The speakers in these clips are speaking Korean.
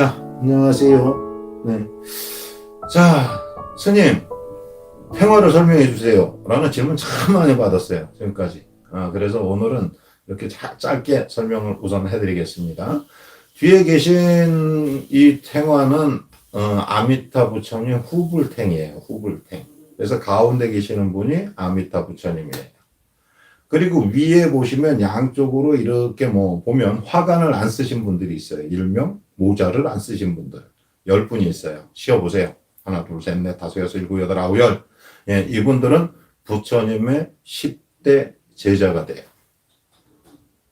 자, 안녕하세요. 네. 자, 스님, 평화를 설명해 주세요. 라는 질문 참 많이 받았어요. 지금까지. 아, 그래서 오늘은 이렇게 자- 짧게 설명을 우선 해드리겠습니다. 뒤에 계신 이 탱화는 어, 아미타 부처님 후불탱이에요. 후불탱. 그래서 가운데 계시는 분이 아미타 부처님이에요. 그리고 위에 보시면 양쪽으로 이렇게 뭐 보면 화관을 안 쓰신 분들이 있어요. 일명 모자를 안 쓰신 분들. 열 분이 있어요. 쉬어보세요. 하나, 둘, 셋, 넷, 다섯, 여섯, 일곱, 여덟, 아홉, 열. 예, 이분들은 부처님의 10대 제자가 돼요.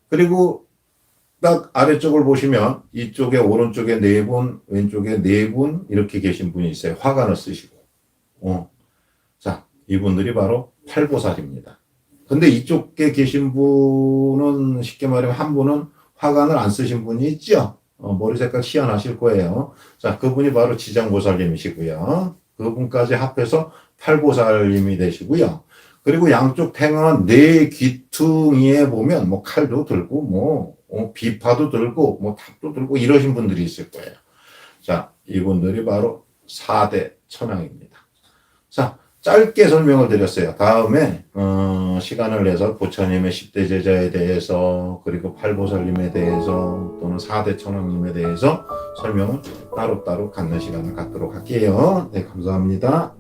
그리고 딱 아래쪽을 보시면 이쪽에 오른쪽에 네 분, 왼쪽에 네 분 이렇게 계신 분이 있어요. 화관을 쓰시고. 어. 자, 이분들이 바로 팔보살입니다. 근데 이쪽에 계신 분은 쉽게 말하면 한 분은 화관을 안 쓰신 분이 있죠. 어, 머리 색깔 희한하실 거예요. 자, 그분이 바로 지장보살님이시고요. 그분까지 합해서 팔보살님이 되시고요. 그리고 양쪽 탱은 네 귀퉁이에 보면 뭐 칼도 들고 뭐 어, 비파도 들고 뭐 탑도 들고 이러신 분들이 있을 거예요. 자, 이분들이 바로 4대 천왕입니다. 자, 짧게 설명을 드렸어요. 다음에 어, 시간을 내서 부처님의 10대 제자에 대해서 그리고 팔보살님에 대해서 또는 4대 천왕님에 대해서 설명을 따로따로 갖는 시간을 갖도록 할게요. 네, 감사합니다.